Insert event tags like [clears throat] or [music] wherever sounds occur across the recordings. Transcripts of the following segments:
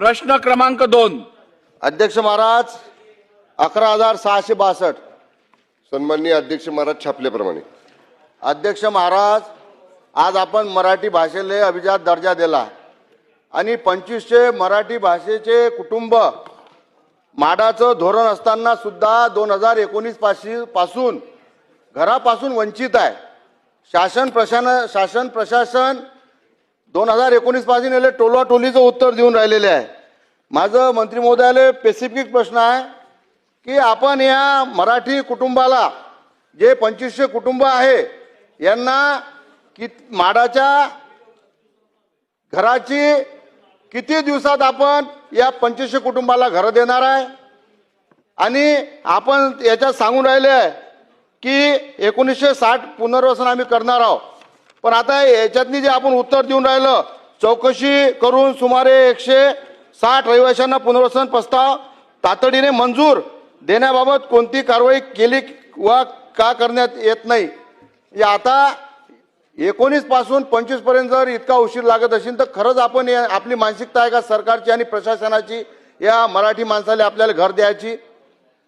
प्रश्न क्रमांक दोन. अध्यक्ष महाराज अकरा हजार सहाशे बासष्ट. सन्माननीय अध्यक्ष महाराज छापल्याप्रमाणे अध्यक्ष महाराज आज आपण मराठी भाषेला अभिजात दर्जा दिला. आणि पंचवीसशे मराठी भाषेचे कुटुंब माडाचं धोरण असताना सुद्धा दोन हजार एकोणीसपासून घरापासून वंचित आहे. शासन प्रशासन शासन प्रशासन दोन हजार एकोणीसपासून याला टोलाटोलीचं उत्तर देऊन राहिलेले आहे. माझं मंत्री महोदयाला स्पेसिफिक प्रश्न आहे की आपण या मराठी कुटुंबाला जे पंचवीसशे कुटुंब आहे यांना कि माडाच्या घराची किती दिवसात आपण या पंचवीसशे कुटुंबाला घरं देणार आहे? आणि आपण याच्यात सांगून राहिले आहे की एकोणीसशे साठ पुनर्वसन आम्ही करणार आहोत. पण आता याच्यातनी जे आपण उत्तर देऊन राहिलं चौकशी करून सुमारे एकशे साठ रहिवाशांना पुनर्वसन प्रस्ताव तातडीने मंजूर देण्याबाबत कोणती कारवाई केली वा का करण्यात येत नाही या आता एकोणीसपासून पंचवीसपर्यंत जर इतका उशीर लागत असेल तर खरंच आपण आपली मानसिकता आहे का सरकारची आणि प्रशासनाची? या मराठी माणसाला आपल्याला घर द्यायची.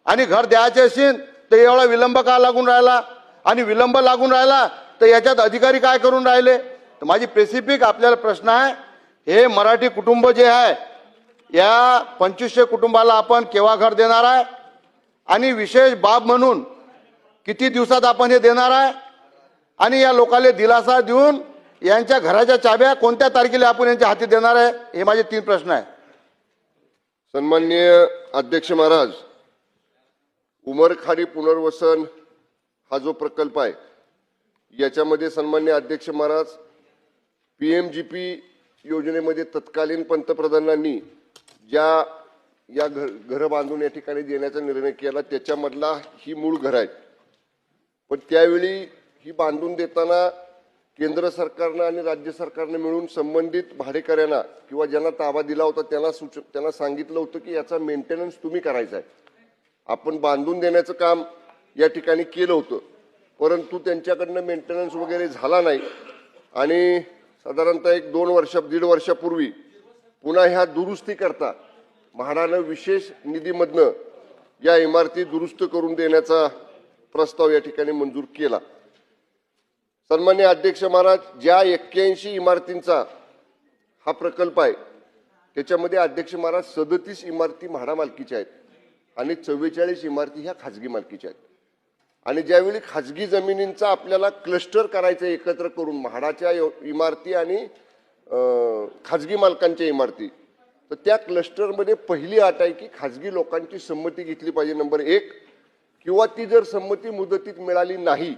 आणि घर द्यायचे असेल तर एवढा विलंब का लागून राहिला? आणि विलंब लागून राहिला तर याच्यात अधिकारी काय करून राहिले? तर माझी स्पेसिफिक आपल्याला प्रश्न आहे हे मराठी कुटुंब जे आहे या पंचवीसशे कुटुंबाला आपण केव्हा घर देणार आहे? आणि विशेष बाब म्हणून किती दिवसात आपण हे देणार आहे? आणि या लोकांना दिलासा देऊन यांच्या घराच्या चाब्या कोणत्या तारखेला आपण यांच्या हाती देणार आहे? हे माझे तीन प्रश्न आहे सन्माननीय अध्यक्ष महाराज उमरखाडी पुनर्वसन हा जो प्रकल्प आहे याच्यामध्ये सन्मान्य अध्यक्ष महाराज पी एम जी पी योजनेमध्ये तत्कालीन पंतप्रधानांनी ज्या या घर घरं बांधून या ठिकाणी देण्याचा निर्णय केला त्याच्यामधला ही मूळ घर आहे. पण त्यावेळी ही बांधून देताना केंद्र सरकारनं आणि राज्य सरकारनं मिळून संबंधित भाडेकऱ्यांना किंवा ज्यांना ताबा दिला होता त्यांना सूच त्यांना सांगितलं होतं की याचा मेंटेनन्स तुम्ही करायचा आहे. आपण बांधून देण्याचं काम या ठिकाणी केलं होतं. परंतु त्यांच्याकडनं मेंटेनन्स वगैरे झाला नाही. आणि साधारणतः एक दोन वर्षा दीड वर्षापूर्वी पुन्हा ह्या दुरुस्ती करता म्हाडानं विशेष निधीमधनं या इमारती दुरुस्त करून देण्याचा प्रस्ताव या ठिकाणी मंजूर केला. सन्मान्य अध्यक्ष महाराज ज्या एक्क्याऐंशी इमारतींचा हा प्रकल्प आहे त्याच्यामध्ये अध्यक्ष महाराज सदतीस इमारती म्हाडा मालकीच्या आहेत आणि चव्वेचाळीस इमारती ह्या खाजगी मालकीच्या आहेत. आणि ज्यावेळी खाजगी जमिनींचा आपल्याला क्लस्टर करायचं एकत्र करून म्हाडाच्या यो- इमारती आणि खाजगी मालकांच्या इमारती तर त्या क्लस्टरमध्ये पहिली अट आहे की खाजगी लोकांची संमती घेतली पाहिजे नंबर एक. किंवा ती जर संमती मुदतीत मिळाली नाही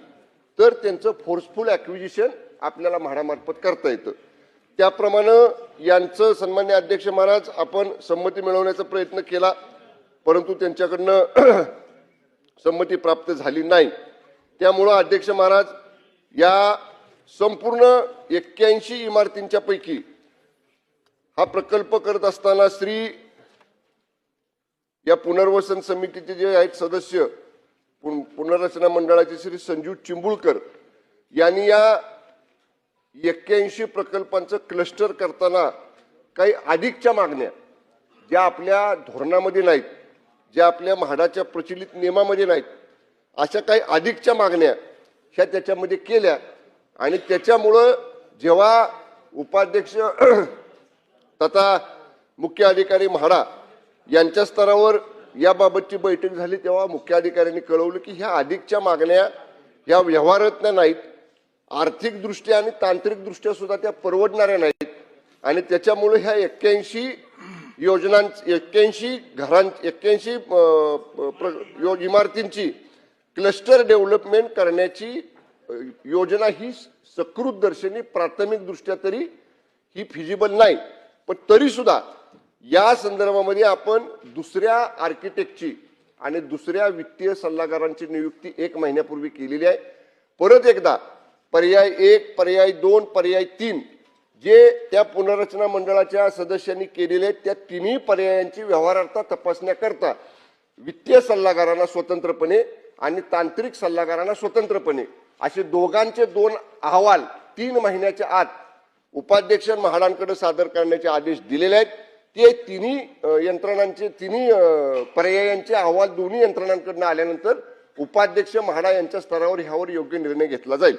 तर त्यांचं फोर्सफुल ॲक्विजिशन आपल्याला म्हाडामार्फत करता येतं. त्याप्रमाणे यांचं सन्मान्य अध्यक्ष महाराज आपण संमती मिळवण्याचा प्रयत्न केला परंतु त्यांच्याकडनं संमती प्राप्त झाली नाही. त्यामुळं अध्यक्ष महाराज या संपूर्ण एक्क्याऐंशी इमारतींच्या पैकी हा प्रकल्प करत असताना श्री या पुनर्वसन समितीचे जे आहेत सदस्य पुन- पुनर्रचना मंडळाचे श्री संजीव चिंबुळकर यांनी या एक्क्याऐंशी प्रकल्पांचं क्लस्टर करताना काही अधिकच्या मागण्या ज्या आपल्या धोरणामध्ये नाहीत. ज्या आपल्या म्हाडाच्या प्रचलित नियमामध्ये नाहीत अशा काही अधिकच्या मागण्या ह्या त्याच्यामध्ये केल्या. आणि त्याच्यामुळं जेव्हा उपाध्यक्ष [clears throat] तथा मुख्य अधिकारी म्हाडा यांच्या स्तरावर याबाबतची बैठक झाली तेव्हा मुख्य अधिकाऱ्यांनी कळवलं की ह्या अधिकच्या मागण्या ह्या व्यवहारातल्या नाहीत. आर्थिकदृष्ट्या आणि तांत्रिकदृष्ट्या सुद्धा त्या परवडणाऱ्या नाहीत. आणि त्याच्यामुळे ह्या एक्क्याऐंशी योजनां एक्क्याऐंशी घरां एक्क्याऐंशी इमारतींची क्लस्टर डेव्हलपमेंट करण्याची योजना ही सकृत दर्शनी प्राथमिक दृष्ट्या तरी ही फिजिबल नाही. पण तरीसुद्धा या संदर्भामध्ये आपण दुसऱ्या आर्किटेक्टची आणि दुसऱ्या वित्तीय सल्लागारांची नियुक्ती एक महिन्यापूर्वी केलेली आहे. परत एकदा पर्याय एक पर्याय दोन पर्याय तीन जे त्या पुनर्रचना मंडळाच्या सदस्यांनी केलेले आहेत त्या तिन्ही पर्यायांची व्यवहारार्थ तपासण्याकरता वित्तीय सल्लागारांना स्वतंत्रपणे आणि तांत्रिक सल्लागारांना स्वतंत्रपणे. असे दोघांचे दोन अहवाल तीन महिन्याच्या आत उपाध्यक्ष महाडांकडे सादर करण्याचे आदेश दिलेले आहेत. ते तिन्ही यंत्रणांचे तिन्ही पर्यायांचे अहवाल दोन्ही यंत्रणांकडून आल्यानंतर उपाध्यक्ष म्हाडा यांच्या स्तरावर ह्यावर योग्य निर्णय घेतला जाईल.